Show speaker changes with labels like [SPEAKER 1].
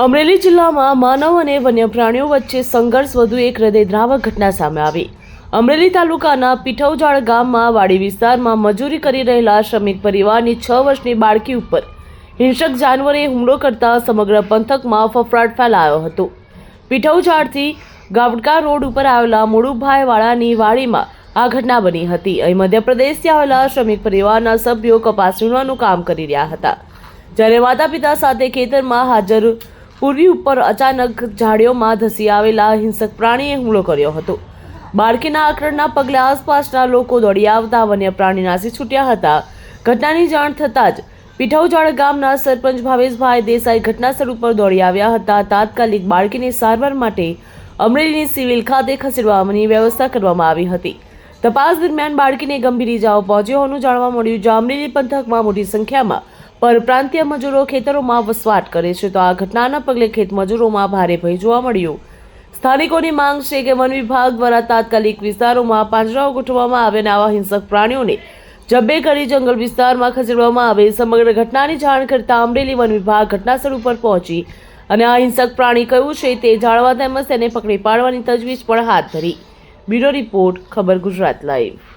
[SPEAKER 1] અમરેલી જિલ્લામાં માનવ અને વન્ય પ્રાણીઓ વચ્ચે સંઘર્ષ વધુ એક હૃદયદ્રાવક ઘટના સામે આવી. અમરેલી તાલુકાના પીઠવજાળ ગામમાં વાડી વિસ્તારમાં મજૂરી કરી રહેલા શ્રમિક પરિવારની છ વર્ષની બાળકી ઉપર હિંસક જાનવરે હુમલો કરતા સમગ્ર પંથકમાં ફફડાટ ફેલાયો હતો. પીઠવજાળથી ગાવડકા રોડ ઉપર આવેલા મોડુભાઈ વાળાની વાડીમાં આ ઘટના બની હતી. અહીં મધ્યપ્રદેશથી આવેલા શ્રમિક પરિવારના સભ્યો કપાસ વીણવાનું કામ કરી રહ્યા હતા. જ્યારે માતા પિતા સાથે ખેતરમાં હાજર પૂર્વી ઉપર અચાનક ઝાડીઓમાં ધસી આવેલા હિંસક પ્રાણીએ હુમલો કર્યો હતો. બાળકીના આક્રણના પગલે આસપાસના લોકો દોડી આવતા વન્ય પ્રાણી નાસી છૂટ્યા હતા. ઘટનાની જાણ થતાં જ પીઠવજાળ ગામના સરપંચ ભાવેશભાઈ દેસાઈ ઘટનાસ્થળ ઉપર દોડી આવ્યા હતા. તાત્કાલિક બાળકીને સારવાર માટે અમરેલીની સિવિલ ખાતે ખસેડવાની વ્યવસ્થા કરવામાં આવી હતી. તપાસ દરમિયાન બાળકીને ગંભીર ઇજાઓ પહોંચી હોવાનું જાણવા મળ્યું. જે અમરેલી પંથકમાં મોટી સંખ્યામાં પરપ્રાંતીય મજૂરો ખેતરોમાં વસવાટ કરે છે તો આ ઘટનાના પગલે ખેત મજૂરોમાં ભારે ભય જોવા મળ્યો. સ્થાનિકોની માંગ છે કે વન વિભાગ દ્વારા તાત્કાલિક વિસ્તારોમાં પાંજરાઓ ગોઠવવામાં આવે અને આવા હિંસક પ્રાણીઓને જબ્બે કરી જંગલ વિસ્તારમાં ખસેડવામાં આવે. સમગ્ર ઘટનાની જાણ કરતા અમરેલી વન વિભાગ ઘટનાસ્થળ ઉપર પહોંચી અને આ હિંસક પ્રાણી કયું છે તે જાણવા તેમજ તેને પકડી પાડવાની તજવીજ પણ હાથ ધરી. બ્યુરો રિપોર્ટ, ખબર ગુજરાત લાઈવ.